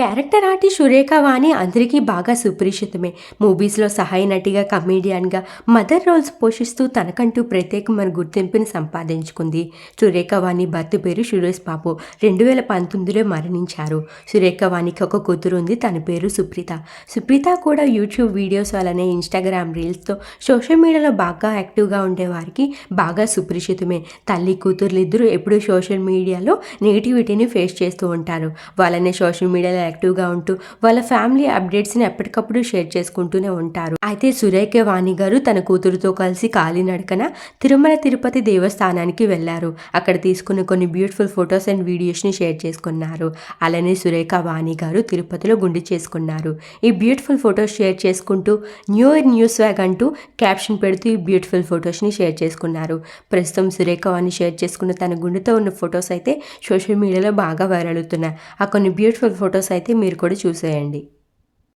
Character artist Surekha వాణి అందరికీ బాగా సుపరిచితమే. మూవీస్లో సహాయ నటిగా కమేడియన్గా మదర్ రోల్స్ పోషిస్తూ తనకంటూ ప్రత్యేకమైన గుర్తింపుని సంపాదించుకుంది. సురేఖ వాణి భర్త పేరు సురేష్ బాబు. రెండు వేల పంతొమ్మిదిలో మరణించారు. సురేఖ వాణికి ఒక కూతురు ఉంది తన పేరు సుప్రీత. సుప్రీత కూడా యూట్యూబ్ వీడియోస్ అలానే ఇన్స్టాగ్రామ్ రీల్స్తో సోషల్ మీడియాలో బాగా యాక్టివ్గా ఉండేవారికి బాగా సుపరిచితమే. తల్లి కూతుర్లు ఇద్దరు ఎప్పుడూ సోషల్ మీడియాలో నెగిటివిటీని ఫేస్ చేస్తూ ఉంటారు. వాళ్ళని సోషల్ మీడియాలో యాక్టివ్గా ఉంటూ వాళ్ళ ఫ్యామిలీ అప్డేట్స్ని ఎప్పటికప్పుడు షేర్ చేసుకుంటూనే ఉంటారు. అయితే సురేఖ వాణి గారు తన కూతురుతో కలిసి కాలినడకన తిరుమల తిరుపతి దేవస్థానానికి వెళ్ళారు. అక్కడ తీసుకున్న కొన్ని బ్యూటిఫుల్ ఫొటోస్ అండ్ వీడియోస్ని షేర్ చేసుకున్నారు. అలానే సురేఖ వాణి గారు తిరుపతిలో గుండి చేసుకున్నారు. ఈ బ్యూటిఫుల్ ఫొటోస్ షేర్ చేసుకుంటూ న్యూ ఇయర్ న్యూస్ వ్యాగ్ అంటూ క్యాప్షన్ పెడుతూ ఈ బ్యూటిఫుల్ ఫొటోస్ని షేర్ చేసుకున్నారు. ప్రస్తుతం సురేఖ వాణి షేర్ చేసుకున్న తన గుండెతో ఉన్న ఫొటోస్ అయితే సోషల్ మీడియాలో బాగా వైరల్ అవుతున్నాయి. ఆ కొన్ని బ్యూటిఫుల్ ఫొటోస్ అయితే మీరు కూడా చూసేయండి.